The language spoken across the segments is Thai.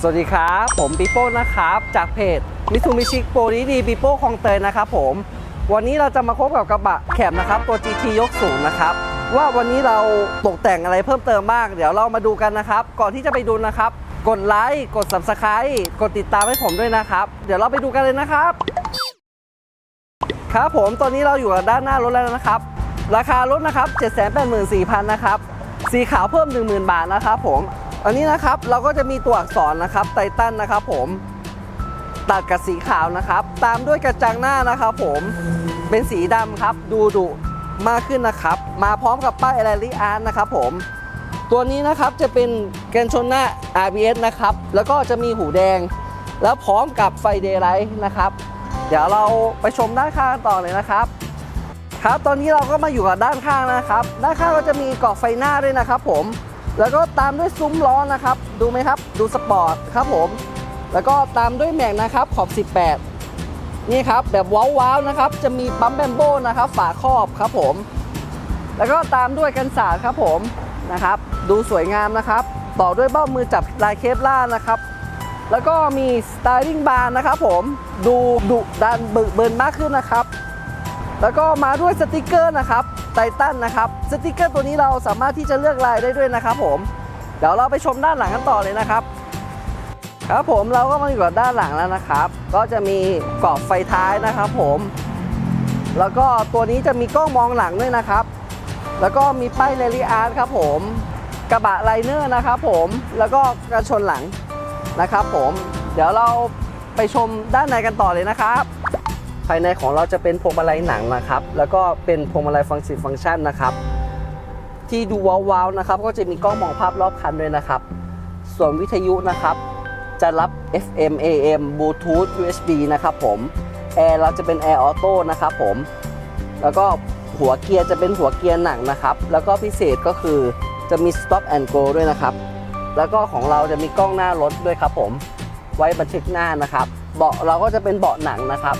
สวัสดีครับ ผมปิโป้นะครับ จากเพจมิซูมิชิโปรดีดีปิโป้คลองเตยนะครับผม วันนี้เราจะมาพบกับกระบะแคบนะครับ ตัว GT ยกสูงนะครับ ว่าวันนี้เราตกแต่งอะไรเพิ่มเติมบ้าง เดี๋ยวเรามาดูกันนะครับ ก่อนที่จะไปดูนะครับ กดไลค์ กด Subscribe กดติดตามให้ผมด้วยนะครับ เดี๋ยวเราไปดูกันเลยนะครับ ครับผม ตอนนี้เราอยู่กับด้านหน้ารถแล้วนะครับ ราคารถนะครับ 784,000นะครับ สีขาวเพิ่ม 10,000 บาทนะครับผม อันนี้นะครับเราก็จะมีตัวอักษรนะครับไททันนะครับผมตัดกับสีขาวนะครับ ตามด้วยกระจังหน้านะครับผมเป็นสีดำครับ ดูดุมากขึ้นนะครับ มาพร้อมกับป้ายแอลลี่อาร์นะครับผมตัวนี้นะครับจะเป็นแกนชนหน้า RBS นะครับ แล้วก็จะมีหูแดง แล้วพร้อมกับไฟเดย์ไลท์นะครับ เดี๋ยวเราไปชมด้านข้างต่อเลยนะครับ ครับตอนนี้เราก็มาอยู่กับด้านข้างนะครับ ด้านข้างก็จะมีกรอบไฟหน้าด้วยนะครับผม แล้วก็ตามด้วยซุ้มล้อนะครับ ดูไหมครับ ดูสปอร์ตครับผม แล้วก็ตามด้วยแม็กนะครับขอบ 18 นี่ครับแบบว้าวๆนะครับ จะมีปั๊มแบมโบนะครับ ฝาครอบครับผม แล้วก็ตามด้วยกันสาดครับผมนะครับ ดูสวยงามนะครับ ต่อด้วยเบ้ามือจับลายเคปล่านะครับ แล้วก็มีสไตลิ่งบาร์นะครับผม ดูดุดันบึกเบิร์นมากขึ้นนะครับ แล้วก็มาด้วยสติกเกอร์นะครับ ไททันนะครับสติกเกอร์ตัวนี้เราสามารถที่จะเลือกลายได้ด้วยนะครับผมเดี๋ยวเราไปชมด้านหลังกันต่อเลยนะครับ ครับผมเราก็มาอยู่กับด้านหลังแล้วนะครับ ก็จะมีกรอบไฟท้ายนะครับผม แล้วก็ตัวนี้จะมีกล้องมองหลังด้วยนะครับ แล้วก็มีป้ายเรลิอาร์ตครับผมกระบะไลเนอร์นะครับผมแล้วก็กระชนหลังนะครับผม เดี๋ยวเราไปชมด้านในกันต่อเลยนะครับ ภายในของเราจะเป็นพวงมาลัยหนังนะครับ แล้วก็เป็นพวงมาลัยฟังก์ชันฟังก์ชันนะครับ ที่ดูว้าวๆนะครับ ก็จะมีกล้องมองภาพรอบคันด้วยนะครับ ส่วนวิทยุนะครับ จะรับ FM AM Bluetooth USB นะครับผมแอร์เราจะเป็น Air Auto นะครับผมแล้วก็หัวเกียร์จะเป็นหัวเกียร์หนังนะครับ แล้วก็พิเศษก็คือจะมี Stop and Go ด้วยนะครับ แล้วก็ของเราจะมีกล้องหน้ารถด้วยครับผม ไว้บันทึกหน้านะครับ เบาะเราก็จะเป็นเบาะหนังนะครับ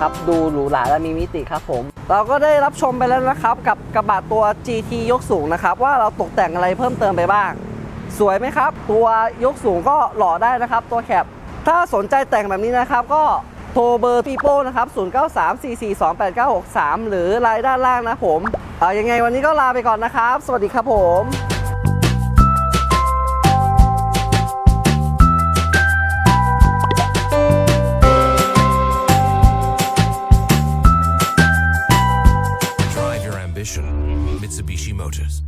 ครับดูหรูหราและมีมิติครับผม เราก็ได้รับชมไปแล้วนะครับ กับกระบะตัว GT ยกสูงนะครับ ว่าเราตกแต่งอะไรเพิ่มเติมไปบ้าง สวยไหมครับ ตัวยกสูงก็หล่อได้นะครับ ตัวแคปถ้าสนใจแต่งแบบนี้นะครับ ก็โทรเบอร์ปีโป้นะครับ 0934428963 หรือไลน์ด้านล่างนะผม เอายังไงวันนี้ก็ลาไปก่อนนะครับ สวัสดีครับผม voters.